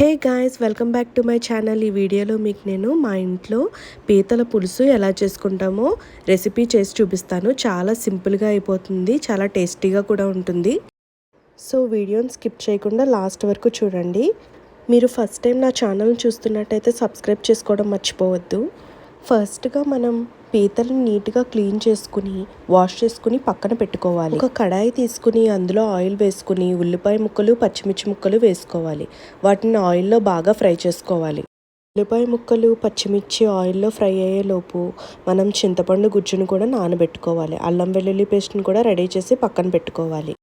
Hey guys welcome back to my channel. ఈ వీడియోలో మీకు నేను మా ఇంట్లో పీతల పులుసు ఎలా చేసుకుంటామో రెసిపీ చేసి చూపిస్తాను. చాలా సింపుల్గా అయిపోతుంది చాలా టేస్టీగా కూడా ఉంటుంది. సో వీడియోని స్కిప్ చేయకుండా లాస్ట్ వరకు చూడండి. మీరు ఫస్ట్ టైం నా ఛానల్ చూస్తున్నట్టయితే సబ్స్క్రైబ్ చేసుకోవడం మర్చిపోవద్దు. ఫస్ట్గా మనం పీతలను నీట్గా క్లీన్ చేసుకుని వాష్ చేసుకుని పక్కన పెట్టుకోవాలి. ఒక కడాయి తీసుకుని అందులో ఆయిల్ వేసుకుని ఉల్లిపాయ ముక్కలు పచ్చిమిర్చి ముక్కలు వేసుకోవాలి. వాటిని ఆయిల్లో బాగా ఫ్రై చేసుకోవాలి. ఉల్లిపాయ ముక్కలు పచ్చిమిర్చి ఆయిల్లో ఫ్రై అయ్యేలోపు మనం చింతపండు గుజ్జును కూడా నానబెట్టుకోవాలి. అల్లం వెల్లుల్లి పేస్ట్ని కూడా రెడీ చేసి పక్కన పెట్టుకోవాలి.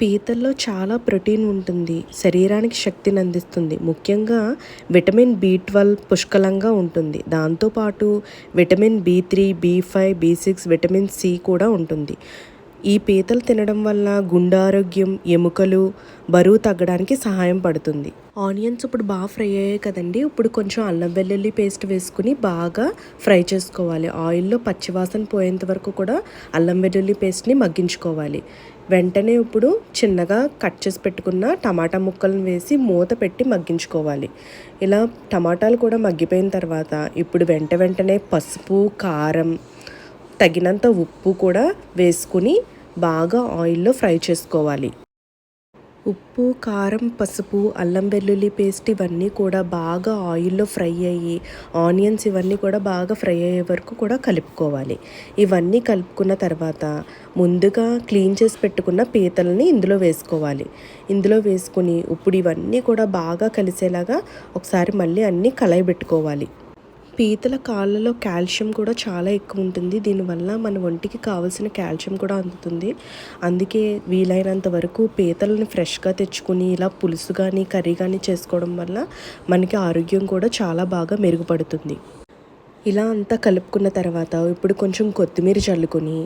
పీతల్లో చాలా ప్రోటీన్ ఉంటుంది. శరీరానికి శక్తిని అందిస్తుంది. ముఖ్యంగా విటమిన్ బి ట్వెల్వ్ పుష్కలంగా ఉంటుంది. దాంతోపాటు vitamin B three B five B six vitamin C కూడా ఉంటుంది. ఈ పీతలు తినడం వల్ల గుండె ఆరోగ్యం ఎముకలు బరువు తగ్గడానికి సహాయం పడుతుంది. ఆనియన్స్ ఇప్పుడు బాగా ఫ్రై అయ్యాయి కదండి. ఇప్పుడు కొంచెం అల్లం వెల్లుల్లి పేస్ట్ వేసుకుని బాగా ఫ్రై చేసుకోవాలి. ఆయిల్లో పచ్చివాసన పోయేంత వరకు కూడా అల్లం వెల్లుల్లి పేస్ట్ని మగ్గించుకోవాలి. వెంటనే ఇప్పుడు చిన్నగా కట్ చేసి పెట్టుకున్న టమాటా ముక్కలను వేసి మూత పెట్టి మగ్గించుకోవాలి. ఇలా టమాటాలు కూడా మగ్గిపోయిన తర్వాత ఇప్పుడు వెంట వెంటనే పసుపు కారం తగినంత ఉప్పు కూడా వేసుకుని బాగా ఆయిల్లో ఫ్రై చేసుకోవాలి. ఉప్పు కారం పసుపు అల్లం వెల్లుల్లి పేస్ట్ ఇవన్నీ కూడా బాగా ఆయిల్లో ఫ్రై అయ్యి ఆనియన్స్ ఇవన్నీ కూడా బాగా ఫ్రై అయ్యే వరకు కూడా కలుపుకోవాలి. ఇవన్నీ కలుపుకున్న తర్వాత ముందుగా క్లీన్ చేసి పెట్టుకున్న పీతలని ఇందులో వేసుకోవాలి. ఇందులో వేసుకుని ఇప్పుడు ఇవన్నీ కూడా బాగా కలిసేలాగా ఒకసారి మళ్ళీ అన్నీ కలయి పెట్టుకోవాలి పీతల కాళ్ళలో కాల్షియం కూడా చాలా ఎక్కువ ఉంటుంది. దీనివల్ల మన ఒంటికి కావాల్సిన కాల్షియం కూడా అందుతుంది. అందుకే వీలైనంత వరకు పీతలను ఫ్రెష్గా తెచ్చుకుని ఇలా పులుసు కానీ కర్రీ కానీ చేసుకోవడం వల్ల మనకి ఆరోగ్యం కూడా చాలా బాగా మెరుగుపడుతుంది. ఇలా అంతా కలుపుకున్న తర్వాత ఇప్పుడు కొంచెం కొత్తిమీర చల్లుకొని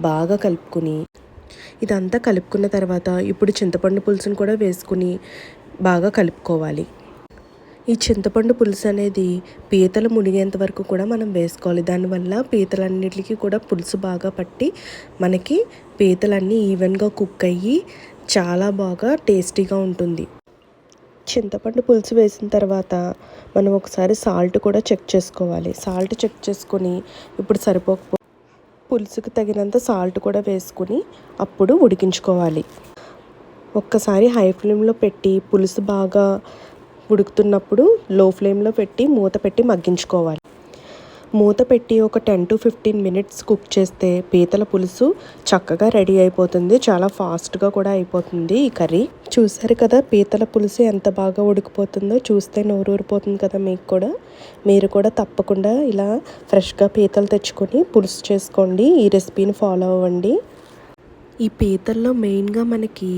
బాగా కలుపుకొని ఇదంతా కలుపుకున్న తర్వాత ఇప్పుడు చింతపండు పులుసును కూడా వేసుకుని బాగా కలుపుకోవాలి. ఈ చింతపండు పులుసు అనేది పీతలు మునిగేంత వరకు కూడా మనం వేసుకోవాలి. దానివల్ల పీతలన్నిటికీ కూడా పులుసు బాగా పట్టి మనకి పీతలన్నీ ఈవెన్గా కుక్ అయ్యి చాలా బాగా టేస్టీగా ఉంటుంది. చింతపండు పులుసు వేసిన తర్వాత మనం ఒకసారి సాల్ట్ కూడా చెక్ చేసుకోవాలి. సాల్ట్ చెక్ చేసుకొని ఇప్పుడు సరిపోకపో పులుసుకు తగినంత సాల్ట్ కూడా వేసుకుని అప్పుడు ఉడికించుకోవాలి. ఒక్కసారి హై ఫ్లేమ్లో పెట్టి పులుసు బాగా ఉడుకుతున్నప్పుడు లో ఫ్లేమ్లో పెట్టి మూత పెట్టి మగ్గించుకోవాలి. మూత పెట్టి ఒక ten to fifteen minutes cook చేస్తే పీతల పులుసు చక్కగా రెడీ అయిపోతుంది. చాలా ఫాస్ట్గా కూడా అయిపోతుంది ఈ కర్రీ. చూసారు కదా పీతల పులుసు ఎంత బాగా ఉడికిపోతుందో? చూస్తే నోరూరిపోతుంది కదా మీకు కూడా. మీరు కూడా తప్పకుండా ఇలా ఫ్రెష్గా పీతలు తెచ్చుకొని పులుసు చేసుకోండి. ఈ రెసిపీని ఫాలో అవ్వండి. ఈ పీతల్లో మెయిన్గా మనకి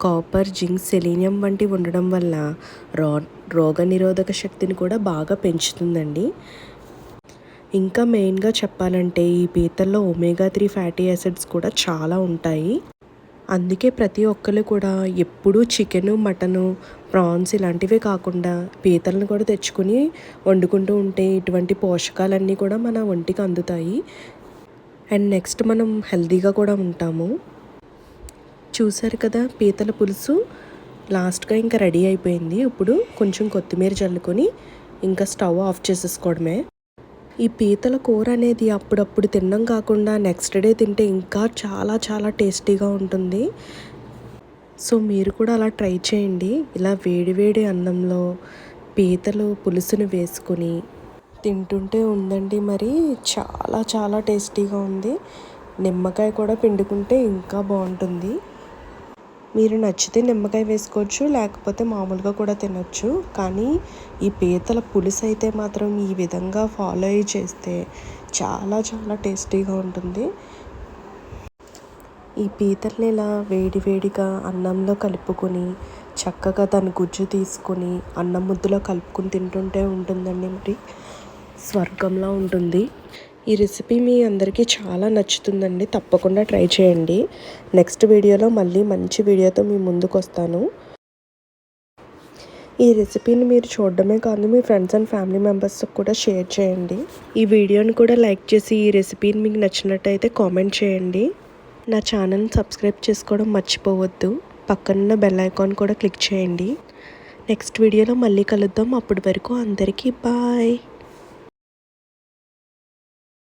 కాపర్ జింక్ సెలీనియం వంటివి ఉండడం వల్ల రో రోగ నిరోధక శక్తిని కూడా బాగా పెంచుతుందండి. ఇంకా మెయిన్గా చెప్పాలంటే ఈ పీతల్లో ఒమేగా త్రీ ఫ్యాటీ యాసిడ్స్ కూడా చాలా ఉంటాయి. అందుకే ప్రతి ఒక్కరు కూడా ఎప్పుడూ చికెను మటను ప్రాన్స్ ఇలాంటివే కాకుండా పీతలను కూడా తెచ్చుకుని వండుకుంటూ ఉంటే ఇటువంటి పోషకాలన్నీ కూడా మన ఒంటికి అందుతాయి. అండ్ నెక్స్ట్ మనం హెల్తీగా కూడా ఉంటాము. చూసారు కదా పీతల పులుసు. లాస్ట్గా ఇంకా రెడీ అయిపోయింది. ఇప్పుడు కొంచెం కొత్తిమీర చల్లుకొని ఇంకా స్టవ్ ఆఫ్ చేసేసుకోవడమే. ఈ పీతల కూర అనేది అప్పుడప్పుడు తినడం కాకుండా నెక్స్ట్ డే తింటే ఇంకా చాలా చాలా టేస్టీగా ఉంటుంది. సో మీరు కూడా అలా ట్రై చేయండి. ఇలా వేడివేడి అన్నంలో పీతలు పులుసుని వేసుకొని తింటుంటే ఉందండి మరి. చాలా చాలా టేస్టీగా ఉంది. నిమ్మకాయ కూడా పిండుకుంటే ఇంకా బాగుంటుంది. మీరు నచ్చితే నిమ్మకాయ వేసుకోవచ్చు లేకపోతే మామూలుగా కూడా తినొచ్చు. కానీ ఈ పీతల పులుసు అయితే మాత్రం ఈ విధంగా ఫాలో అయ్యి చేస్తే చాలా చాలా టేస్టీగా ఉంటుంది. ఈ పీతల్ని ఇలా వేడి వేడిగా అన్నంలో కలుపుకొని చక్కగా దాని గుజ్జు తీసుకొని అన్నం ముద్దలో కలుపుకొని తింటుంటే ఉంటుందండి మరి. స్వర్గంలా ఉంటుంది. ఈ రెసిపీ మీ అందరికీ చాలా నచ్చుతుందండి. తప్పకుండా ట్రై చేయండి. నెక్స్ట్ వీడియోలో మళ్ళీ మంచి వీడియోతో మీ ముందుకు వస్తాను. ఈ రెసిపీని మీరు చూడడమే కాదు మీ ఫ్రెండ్స్ అండ్ ఫ్యామిలీ మెంబర్స్కి కూడా షేర్ చేయండి. ఈ వీడియోని కూడా లైక్ చేసి ఈ రెసిపీని మీకు నచ్చినట్టయితే కామెంట్ చేయండి. నా ఛానల్ని సబ్స్క్రైబ్ చేసుకోవడం మర్చిపోవద్దు. పక్కనున్న బెల్ ఐకాన్ కూడా క్లిక్ చేయండి. నెక్స్ట్ వీడియోలో మళ్ళీ కలుద్దాం. అప్పటి వరకు అందరికీ బాయ్